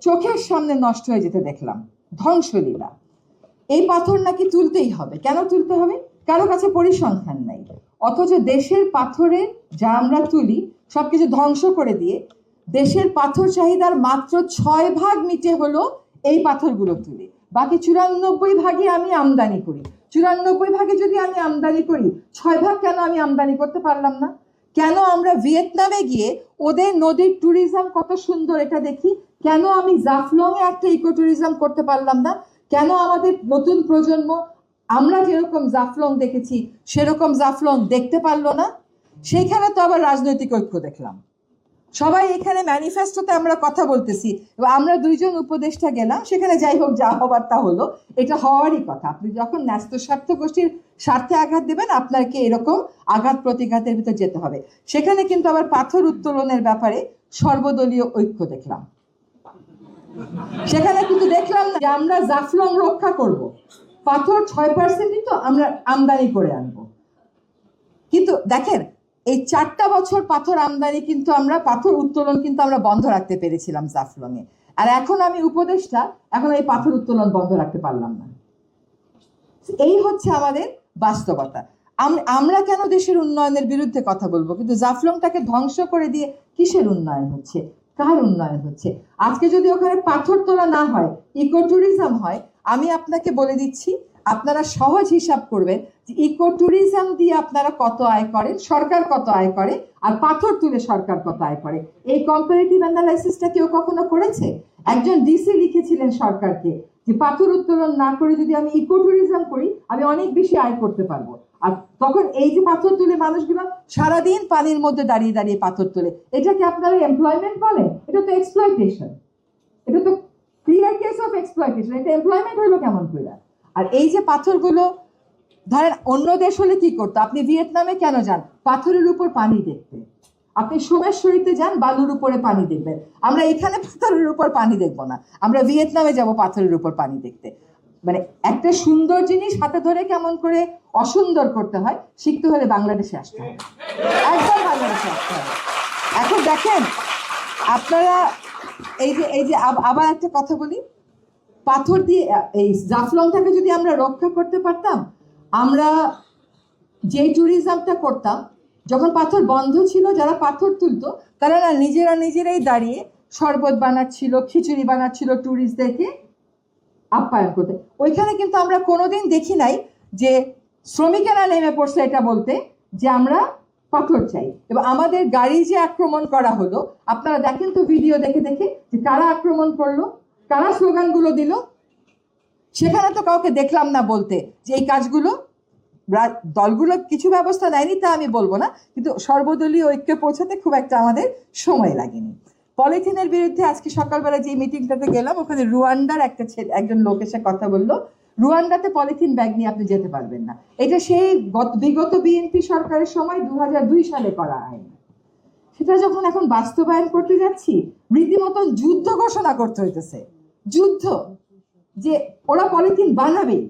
চোখের সামনে নষ্ট হয়ে যেতে দেখলাম। ধ্বংসলীলা। এই পাথর নাকি তুলতেই হবে। কেন তুলতে হবে? কারও কাছে পরিসংখ্যান নাই। অথচ দেশের পাথরের যা আমরা তুলি, সবকিছু ধ্বংস করে দিয়ে দেশের পাথর চাহিদার মাত্র ছয় ভাগ মিটে হলো এই পাথরগুলো তুলে। বাকি চুরানব্বই ভাগে আমি আমদানি করি। চুরানব্বই ভাগে যদি আমি আমদানি করি, ছয় ভাগ কেন আমি আমদানি করতে পারলাম না? কেন আমরা ভিয়েতনামে গিয়ে ওদের নদীর ট্যুরিজম কত সুন্দর এটা দেখি? কেন আমি জাফলং এ একটা ইকো ট্যুরিজম করতে পারলাম না? কেন আমাদের নতুন প্রজন্ম, আমরা যেরকম জাফলং দেখেছি, সেরকম জাফলং দেখতে পারল না? সেইখানে তো আবার রাজনৈতিক ঐক্য দেখলাম। সবাই এখানে ম্যানিফেস্টোতে আমরা কথা বলতেছি। আমরা দুইজন উপদেষ্টা গেলাম, সেখানে যাই হোক, যা হবার তা হলো। এটা হওয়ারই কথা। আপনি যখন ন্যস্ত স্বার্থ গোষ্ঠীর স্বার্থে আঘাত দেবেন, আপনাকে এরকম আঘাত প্রতিঘাতের ভিতর যেতে হবে। সেখানে কিন্তু আবার পাথর উত্তোলনের ব্যাপারে সর্বদলীয় ঐক্য দেখলাম। সেখানে কিন্তু দেখলাম যে আমরা জাফলং রক্ষা করব। পাথর ছয় পার্সেন্টই তো আমরা আমদানি করে আনব। কিন্তু দেখেন, এই চারটা বছর পাথর আমদানি কিন্তু আমরা, পাথর উত্তোলন কিন্তু আমরা বন্ধ রাখতে পেরেছিলাম জাফলং এ আর এখন আমি উপদেশটা এখন এই পাথর উত্তোলন বন্ধ রাখতে পারলাম না। এই হচ্ছে আমাদের বাস্তবতা। আম- আমরা কেন দেশের উন্নয়নের বিরুদ্ধে কথা বলব? কিন্তু জাফলংটাকে ধ্বংস করে দিয়ে কিসের উন্নয়ন হচ্ছে? কার উন্নয়ন হচ্ছে? আজকে যদি ওখানে পাথর তোলা না হয় ইকো ট্যুরিজম হয়, আমি আপনাকে বলে দিচ্ছি, আপনারা সহজ হিসাব করবেন যে ইকো ট্যুরিজম দিয়ে আপনারা কত আয় করেন, সরকার কত আয় করে, আর পাথর তুলে সরকার কত আয় করে। এই কম্পারেটিভ অ্যানালাইসিসটা কেউ কখনো করেছে? একজন ডিসি লিখেছিলেন সরকারকে যে পাথর উত্তোলন না করে যদি আমি ইকো ট্যুরিজম করি, আমি অনেক বেশি আয় করতে পারব। আর তখন এই যে পাথর তুলে মানুষগুলো সারাদিন পানির মধ্যে দাঁড়িয়ে দাঁড়িয়ে পাথর তোলে এটাকে আপনারা এমপ্লয়মেন্ট বলেন এটা তো এক্সপ্লয়টেশন এটা তো ক্লিয়ার কেস অফ এক্সপ্লয়টেশন এটা এমপ্লয়মেন্ট হলো কেমন করে আর এই যে পাথরগুলো, ধরেন অন্য দেশ হলে কি করতো? আপনি ভিয়েতনামে কেন যান? পাথরের উপর পানি দেখতে। আপনি সোমেশ্বরীতে যান, বালুর উপরে পানি দেখবেন। আমরা এখানে পাথরের উপর পানি দেখব না। আমরা ভিয়েতনামে যাব, পাথরের উপর পানি দেখতে। মানে একটা সুন্দর জিনিস হাতে ধরে কেমন করে অসুন্দর করতে হয়, শিখতে হলে বাংলাদেশে আসতে হবে একদম বাংলাদেশে আসতে হবে। এখন দেখেন, আপনারা এই যে এই যে আব- আবার একটা কথা বলি। পাথর দিয়ে, এই জাফলংটাকে যদি আমরা রক্ষা করতে পারতাম, আমরা যে ট্যুরিজমটা করতাম, যখন পাথর বন্ধ ছিল, যারা পাথর তুলতো, তারা না নিজেরা নিজেরাই দাঁড়িয়ে শরবত বানাচ্ছিল, খিচুড়ি বানাচ্ছিল ট্যুরিস্টদেরকে আপ্যায়ন করতে। ওইখানে কিন্তু আমরা কোনোদিন দেখি নাই যে শ্রমিকেরা নেমে পড়ছে এটা বলতে যে আমরা পাথর চাই। এবং আমাদের গাড়ি যে আক্রমণ করা হলো, আপনারা দেখেন তো ভিডিও দেখে দেখে যে কারা আক্রমণ করল, কারা স্লোগানগুলো দিল। সেখানে তো কাউকে দেখলাম না বলতে যে এই কাজগুলো দলগুলো কিছু ব্যবস্থা নেয়নি তা আমি বলব না, কিন্তু সর্বদলীয় ঐক্যে পৌঁছাতে খুব একটা আমাদের সময় লাগেনি। পলিথিনের বিরুদ্ধে আজকে সকালবেলা যে মিটিংটাতে গেলাম, ওখানে রুয়ান্ডার একটা ছেলে, একজন লোক এসে কথা বলল, রুয়ান্ডাতে পলিথিন ব্যাগ নিয়ে আপনি যেতে পারবেন না। এটা সেই বিগত বিএনপি সরকারের সময় দু সালে করা আইন সেটা যখন এখন বাস্তবায়ন করতে যাচ্ছি, রীতিমতন যুদ্ধ ঘোষণা করতে হইতেছে। যুদ্ধ। যে ওরা পলিথিন বানাবেই,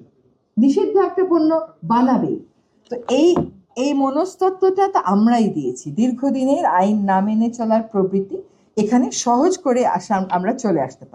নিষিদ্ধ একটা পণ্য বানাবেই। তো এই এই মনস্তত্ত্বটা তো আমরাই দিয়েছি। দীর্ঘদিনের আইন না মেনে চলার প্রবৃত্তি এখানে সহজ করে আসাম আমরা চলে আসতে পারি